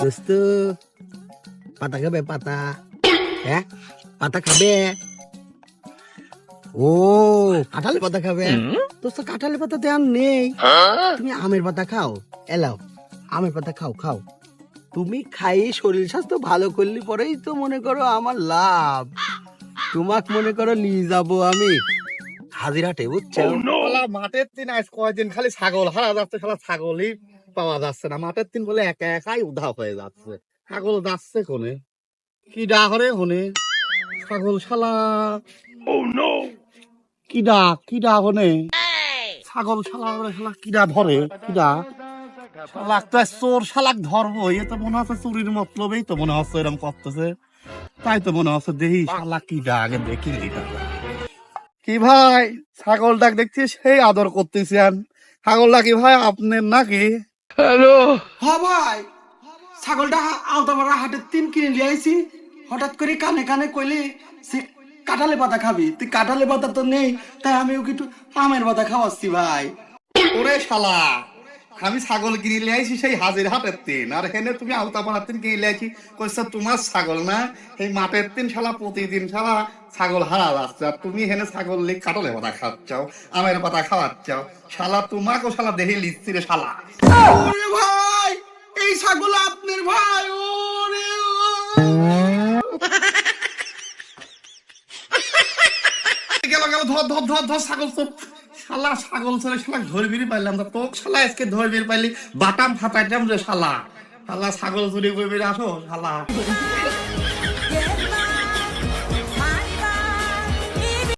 দোস্ত পাতা খাবে পাতা হ্যাঁ পাতা খাবে ও কাঁঠালি পাতা খাবে দোস্ত কাঁঠালি পাতা তো আর নেই তুমি আমের পাতা খাও এলাও আমের পাতা খাও খাও তুমি খাই শরীর স্বাস্থ্য ভালো করলে পরেই তো মনে করো আমার লাভ তোমাক মনে করো নিয়ে যাব আমি হাজিরাটে বুঝছ মাঠের দিন আজ কয়দিন খালি ছাগল হারা যাচ্ছে শালা ছাগলই পাওয়া যাচ্ছে না। মাঠের দিন বলে একা একাই উধাও হয়ে যাচ্ছে। ছাগল যাচ্ছে কোনে? কি ডা করে হনে ছাগল শালা। কি ডা কি ডা হনে ছাগল শালা শালা কি ডা ধরে? কি ডা শালা একটা চোর শালাক ধরবো এ তো মনে হচ্ছে চুরির মতলবেই তো মনে হচ্ছে এরকম করতেছে। তাই তো মনে হচ্ছে দেখি শালা কি ডা আগে দেখি কি ভাই ছাগলটাকে দেখছি সেই আদর করতেছেন ছাগলটা কি ভাই আপনার নাকি? হ্যাঁ ভাই। ছাগলটা আলতাপাড়া হাটের তিন কিনে নিয়ে আইছি। হঠাৎ করে কানে কানে কইলে সে কাঁঠালে পাতা খাবি। তুই কাঁঠালে পাতা তো নেই তাই আমি ওকে একটু আমের পাতা খাওয়াচ্ছি ভাই। ওরে শালা। আমি ছাগল কিনে নিয়ে আইছি, সেই হাজির হাটের তিন। আর এখানে তুমি আলতা পাড়ার তিন কিনে আইছি। কইছো, তোমার ছাগল না এই মাঠের তিন শালা, প্রতিদিন শালা ছাগল হারা যাচ্ছে আর তুমি এখানে ছাগল লিখ কাটলে পাতা খাওয়াচ্ছাও আমের পাতা খাওয়াচ্ছাও। শালা, তোমাকেও শালা দেখে লিখছি রে শালা। ভাই, এই ছাগল আপনার ভাই, ওরে গেল গেল, ধর ধর ধর ধর, ছাগল চোর শালা ছাগল ছেলে, শালা ধরবি পাইলাম তো, তোক শালা আজকে ধরবি পাইলি, বাটাম ফাটাইতাম রে শালা। শালা ছাগল চুরি করবি আসো, শালা।